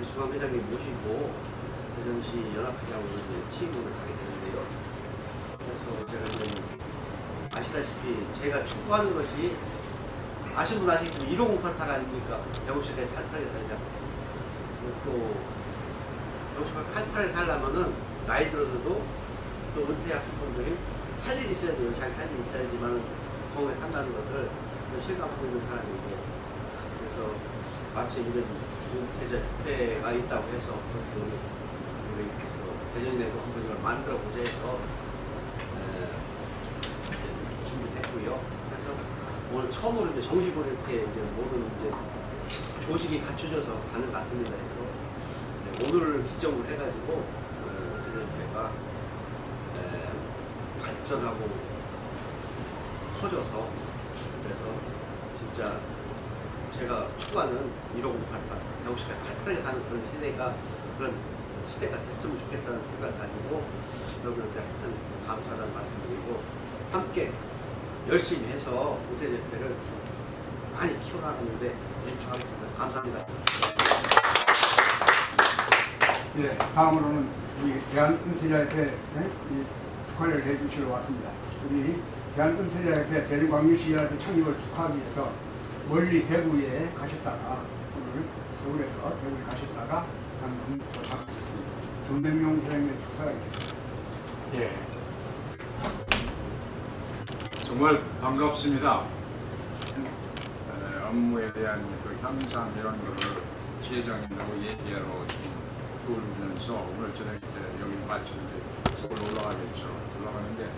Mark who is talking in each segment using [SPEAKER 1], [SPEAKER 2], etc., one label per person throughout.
[SPEAKER 1] 우리 중앙 회장님 모시고 대전시 연합회장으로 취임을 하게 되는데요. 그래서 제가 아시다시피 제가 추구하는 것이 아시는 분 아시겠지만 15088 아닙니까? 150시까지 88에 살자. 또 158에 살려면은 나이 들어서도 또 은퇴하신 분들이 할 일이 있어야 돼요. 자기 할 일이 있어야지만 건강에 산다는 것을 실감하고 있는 사람이고 그래서 마치 이런 은퇴자 협회가 있다고 해서 그렇게 우리 그래서 대전 내도 한번 이걸 만들어 보자 해서 에, 준비됐고요. 그래서 오늘 처음으로 이제 정식으로 이렇게 이제 모든 이제 조직이 갖춰져서 가는 것 같습니다. 해서 네, 오늘을 기점으로 해가지고 어, 대전협회가 에, 발전하고 커져서 그래서 진짜 제가 추구하는 15088, 150에 88에 사는 그런 시대가 그런 시대가 됐으면 좋겠다는 생각을 가지고 여러분한테 하여튼 감사하다는 말씀드리고 함께 열심히 해서 우대제패를 많이 키워나가는데 일조하겠습니다. 감사합니다.
[SPEAKER 2] 예, 다음으로는 우리 대한은퇴자협회 예? 이 축하를 해주시러 왔습니다. 우리 대한은퇴자협회 대전광역시의회 창립을 축하하기 위해서 멀리 대구에 가셨다가 오늘 서울에서 대구에 가셨다가 방금 도착하셨습니다. 김백명 회장님의 축사가 있겠습니다.
[SPEAKER 3] 예. 정말 반갑습니다. 에, 업무에 대한 그 향상 이런 거를 지회장님하고 얘기하러 좀 돌면서 오늘 저녁 이제 여기 마침 이제 서울 올라가겠죠. 올라가는데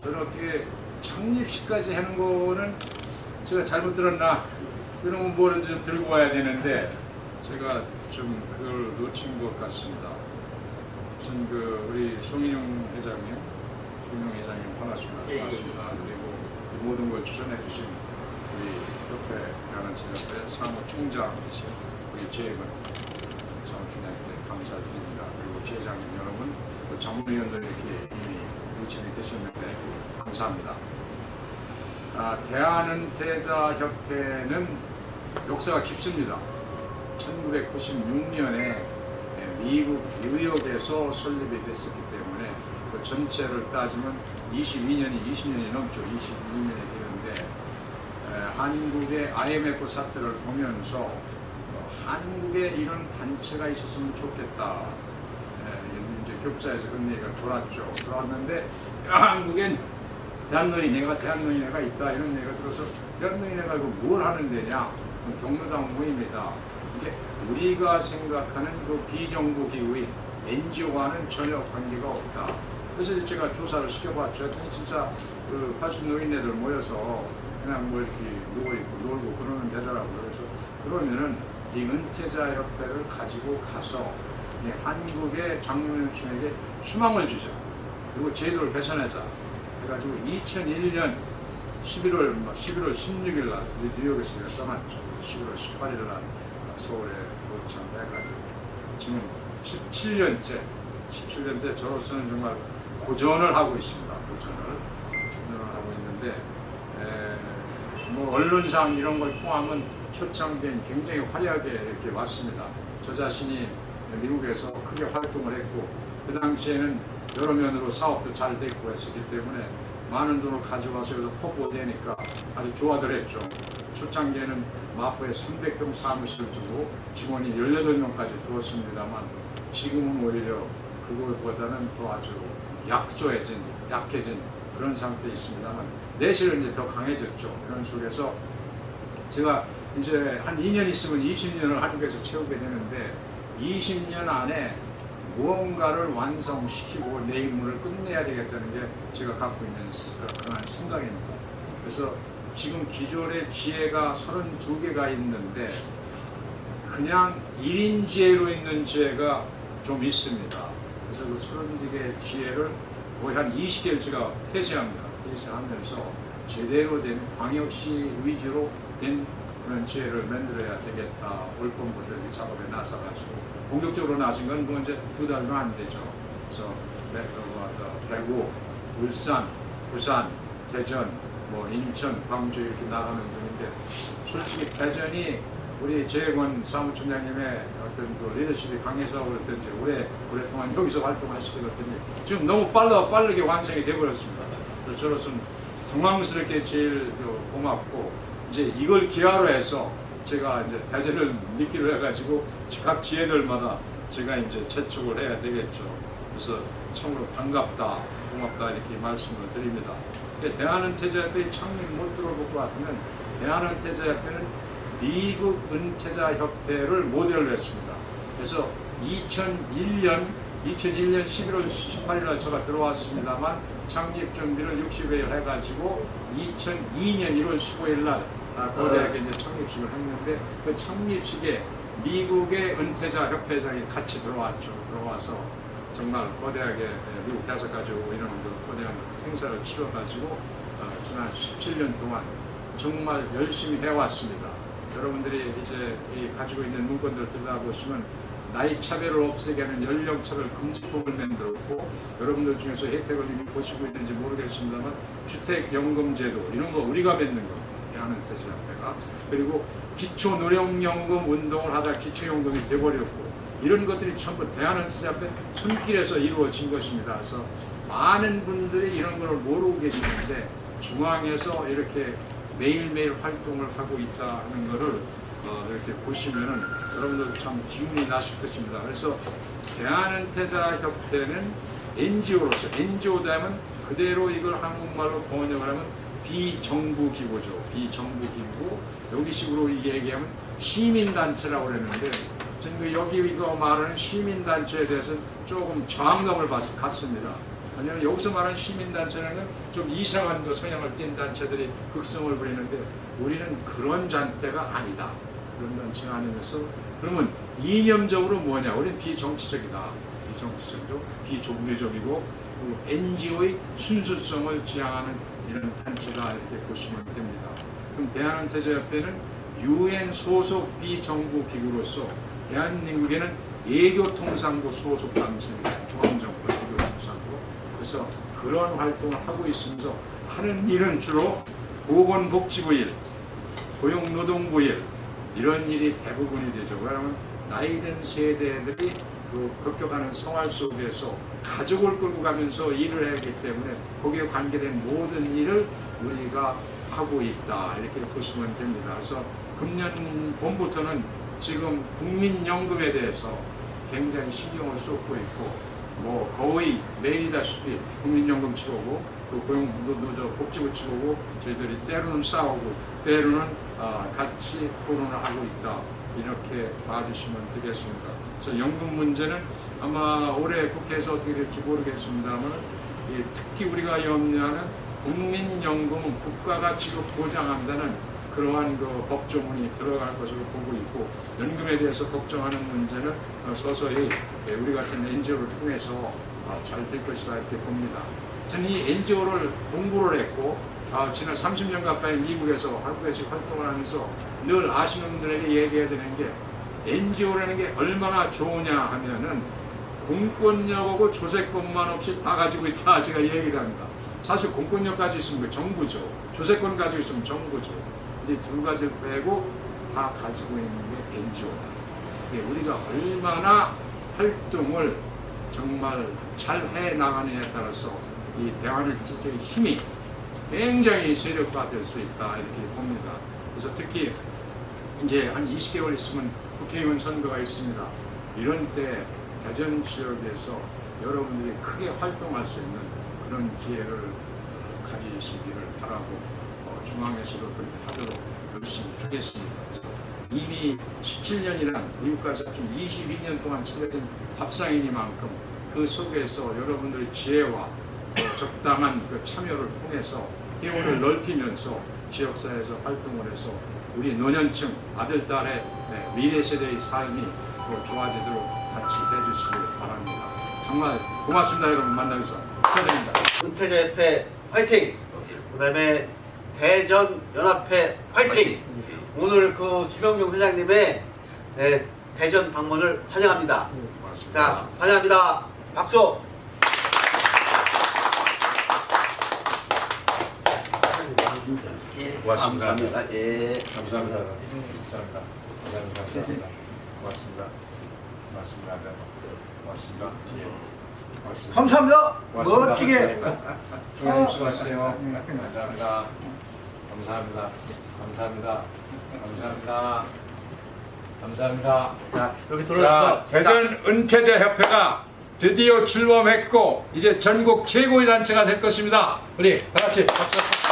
[SPEAKER 3] 어떻게 창립식까지 하는 거는 제가 잘못 들었나 이런 건 뭐든지 좀 들고 와야 되는데 제가 좀 그걸 놓친 것 같습니다. 우선 그 우리 송인영 회장님, 송인영 회장님 반갑습니다.
[SPEAKER 1] 예, 예.
[SPEAKER 3] 반갑습니다. 그리고 이 모든 걸 추천해 주신 우리 협회 대한한치협회 사무총장이신 우리 재근 사무총장님께 감사드립니다. 그리고 제장님 여러분, 또 장문위원들 이렇게 이미 요청이 되셨는데 감사합니다. 아, 대한은퇴자협회는 역사가 깊습니다. 1996년에 미국 뉴욕에서 설립이 됐었기 때문에 그 전체를 따지면 22년이 20년이 넘죠. 22년이 되는데 에, 한국의 IMF 사태를 보면서 어, 한국에 이런 단체가 있었으면 좋겠다. 에, 이제 교육사에서 그런 얘기가 돌았죠. 돌았는데 한국엔 대한 노인회가 대한 노인회가 있다 이런 얘기가 들어서 대한 노인회가 이거 뭘 하는 데냐? 경로당 모임이다. 이게 우리가 생각하는 그 비정부 기구인 NGO와는 전혀 관계가 없다. 그래서 제가 조사를 시켜봤죠. 했더니 진짜 그 파수 노인네들 모여서 그냥 뭐 이렇게 누워 있고 놀고 그러면 되더라고요. 그래서 그러면은 이 은퇴자 협회를 가지고 가서 이 한국의 장년층에게 희망을 주자. 그리고 제도를 개선하자. 그래가지고 2001년 11월 11월 16일 날 뉴욕에서 제가 떠났죠. 11월 18일 날 서울에 도착해가지고 지금 17년째 17년째 저로서는 정말 고전을 하고 있습니다. 고전을 하고 있는데 에, 뭐 언론상 이런 걸 통하면 초창기엔 굉장히 화려하게 이렇게 왔습니다. 저 자신이 미국에서 크게 활동을 했고 그 당시에는 여러 면으로 사업도 잘 됐고 했었기 때문에 많은 돈을 가져와서 여기서 홍보되니까 아주 좋아들 했죠. 초창기에는 마포에 300평 사무실을 주고 직원이 18명까지 두었습니다만 지금은 오히려 그거보다는 더 아주 약조해진, 약해진 그런 상태에 있습니다만 내실은 이제 더 강해졌죠. 이런 속에서 제가 이제 한 2년 있으면 20년을 한국에서 채우게 되는데 20년 안에 무언가를 완성시키고 내 임무를 끝내야 되겠다는 게 제가 갖고 있는 그런 생각입니다. 그래서 지금 기존의 지혜가 32개가 있는데 그냥 1인 지혜로 있는 지혜가 좀 있습니다. 그래서 그 32개의 지혜를 거의 한 20개를 제가 폐쇄합니다. 폐쇄하면서 제대로 된 광역시 위주로 된 그런 지혜를 만들어야 되겠다. 올 봄부터 이 작업에 나서가지고 본격적으로 나선 건 뭐 이제 두 달도 안 되죠. 그래서 네, 대구, 울산, 부산, 대전, 뭐 인천, 광주 이렇게 나가는 중인데 솔직히 대전이 우리 재건 사무총장님의 어떤 그 리더십이 강해서 그렇든지 오래 오랫동안 여기서 활동하시고 그랬더니 지금 너무 빨라 빠르게 완성이 돼버렸습니다. 그래서 저로서는 당황스럽게 제일 그 고맙고 이제 이걸 기하로 해서 제가 이제 대전을 미끼로 해가지고 각 지혜들마다 제가 이제 재촉을 해야 되겠죠. 그래서 참으로 반갑다, 고맙다 이렇게 말씀을 드립니다. 근데 대한은퇴자협회 창립 못 들어볼 것 같으면 대한은퇴자협회는 미국 은퇴자 협회를 모델로 했습니다. 그래서 2001년 2001년 11월 18일 날 제가 들어왔습니다만 창립 준비를 60일 해가지고 2002년 1월 15일 날 아, 고대학에 이제 창립식을 했는데 그 창립식에 미국의 은퇴자 협회장이 같이 들어왔죠. 들어와서 정말 거대하게 예, 미국 대사까지 오고 이런 그 거대한 행사를 치러가지고 어, 지난 17년 동안 정말 열심히 해왔습니다. 여러분들이 이제 이 가지고 있는 문건들 들여다보시면 나이 차별을 없애게 하는 연령 차별 금지법을 만들었고 여러분들 중에서 혜택을 보시고 있는지 모르겠습니다만 주택 연금 제도 이런 거 우리가 맺는 겁니다. 대한은퇴자협회가 그리고 기초 노령연금 운동을 하다 기초연금이 돼버렸고 이런 것들이 전부 대한은퇴자협회 손길에서 이루어진 것입니다. 그래서 많은 분들이 이런 걸 모르고 계시는데 중앙에서 이렇게 매일매일 활동을 하고 있다는 것을 어, 이렇게 보시면은 여러분들 참 기운이 나실 것입니다. 그래서 대한은퇴자협회는 NGO로서 NGO 되면 그대로 이걸 한국말로 번역을 하면 비정부 기구죠. 비정부 기구 여기 식으로 얘기하면 시민단체라고 그랬는데 저는 그 여기 이거 말하는 시민단체에 대해서는 조금 저항감을 받- 갖습니다. 왜냐하면 여기서 말하는 시민단체는 좀 이상한 그 성향을 띈 단체들이 극성을 부리는데 우리는 그런 단체가 아니다. 그런 단체가 아니면서 그러면 이념적으로 뭐냐? 우리는 비정치적이다. 비정치적이고 비종교적이고 NGO의 순수성을 지향하는 이런 단체가 이렇게 보시면 됩니다. 그럼 대한은퇴자협회는 UN 소속 비정부 기구로서 대한민국에는 예교통상부 소속 단체입니다. 중앙정부 예교통상부. 그래서 그런 활동을 하고 있으면서 하는 일은 주로 보건복지부 일, 고용노동부 일 이런 일이 대부분이 되죠. 그러면 나이 든 세대들이 그 겪어가는 생활 속에서 가족을 끌고 가면서 일을 하기 때문에 거기에 관계된 모든 일을 우리가 하고 있다 이렇게 보시면 됩니다. 그래서 금년 봄부터는 지금 국민연금에 대해서 굉장히 신경을 쏟고 있고 뭐 거의 매일이다시피 국민연금 치고고 또 고용노조 복지부 치고고 저희들이 때로는 싸우고 때로는 아, 같이 토론을 하고 있다 이렇게 봐주시면 되겠습니다. 그래서 연금 문제는 아마 올해 국회에서 어떻게 될지 모르겠습니다만 특히 우리가 염려하는 국민연금은 국가가 지급 보장한다는 그러한 그 법조문이 들어갈 것으로 보고 있고 연금에 대해서 걱정하는 문제는 어, 서서히 예, 우리 같은 NGO를 통해서 잘 될 것이다 이렇게 봅니다. 저는 이 NGO를 공부를 했고 아, 지난 30년 가까이 미국에서 한국에서 활동을 하면서 늘 아시는 분들에게 얘기해야 되는 게 NGO라는 게 얼마나 좋으냐 하면은 공권력하고 조세권만 없이 다 가지고 있다 제가 얘기를 합니다. 사실 공권력까지 있으면 그 정부죠. 조세권 가지고 있으면 정부죠. 이두 가지를 빼고 다 가지고 있는 게 NGO다. 우리가 얼마나 활동을 정말 잘 해 나가느냐에 따라서 이 대한의 진짜의 힘이 굉장히 세력화될 수 있다 이렇게 봅니다. 그래서 특히 이제 한 20개월 있으면 국회의원 선거가 있습니다. 이런 때 대전 지역에서 여러분들이 크게 활동할 수 있는 그런 기회를 어, 가지시기를 바라고 어, 중앙에서도 그렇게 하도록 열심히 하겠습니다. 이미 17년이란 미국까지 합친 22년 동안 치러진 밥상이니만큼 그 속에서 여러분들의 지혜와 어, 적당한 그 참여를 통해서 회원을 넓히면서 지역사회에서 활동을 해서 우리 노년층 아들, 딸의 네, 미래 세대의 삶이 더 좋아지도록 같이 해주시길 바랍니다. 정말 고맙습니다 여러분 만나서 축하드립니다.
[SPEAKER 1] 은퇴자협회 화이팅! 그 다음에 대전 연합회 화이팅! 오늘 그 주명용 회장님의 네, 대전 방문을 환영합니다.
[SPEAKER 3] 고맙습니다.
[SPEAKER 1] 자, 환영합니다. 박수! 예,
[SPEAKER 3] 고맙습니다.
[SPEAKER 1] 감사합니다. 예.
[SPEAKER 3] 감사합니다. 감사합니다. 감사합니다. 감사합니다. 고맙습니다. 고맙습니다. 네. 고맙습니다. 예. 고맙습니다.
[SPEAKER 2] 감사합니다.
[SPEAKER 3] 고맙습니다.
[SPEAKER 2] 멋지게.
[SPEAKER 3] 총장님 수고하세요.
[SPEAKER 2] 네.
[SPEAKER 3] 감사합니다. 감사합니다. 감사합니다. 감사합니다. 감사합니다.
[SPEAKER 1] 자, 여기
[SPEAKER 3] 자,
[SPEAKER 1] 들어와서
[SPEAKER 3] 대전 은퇴자 협회가 드디어 출범했고 이제 전국 최고의 단체가 될 것입니다. 우리 다 같이 박수.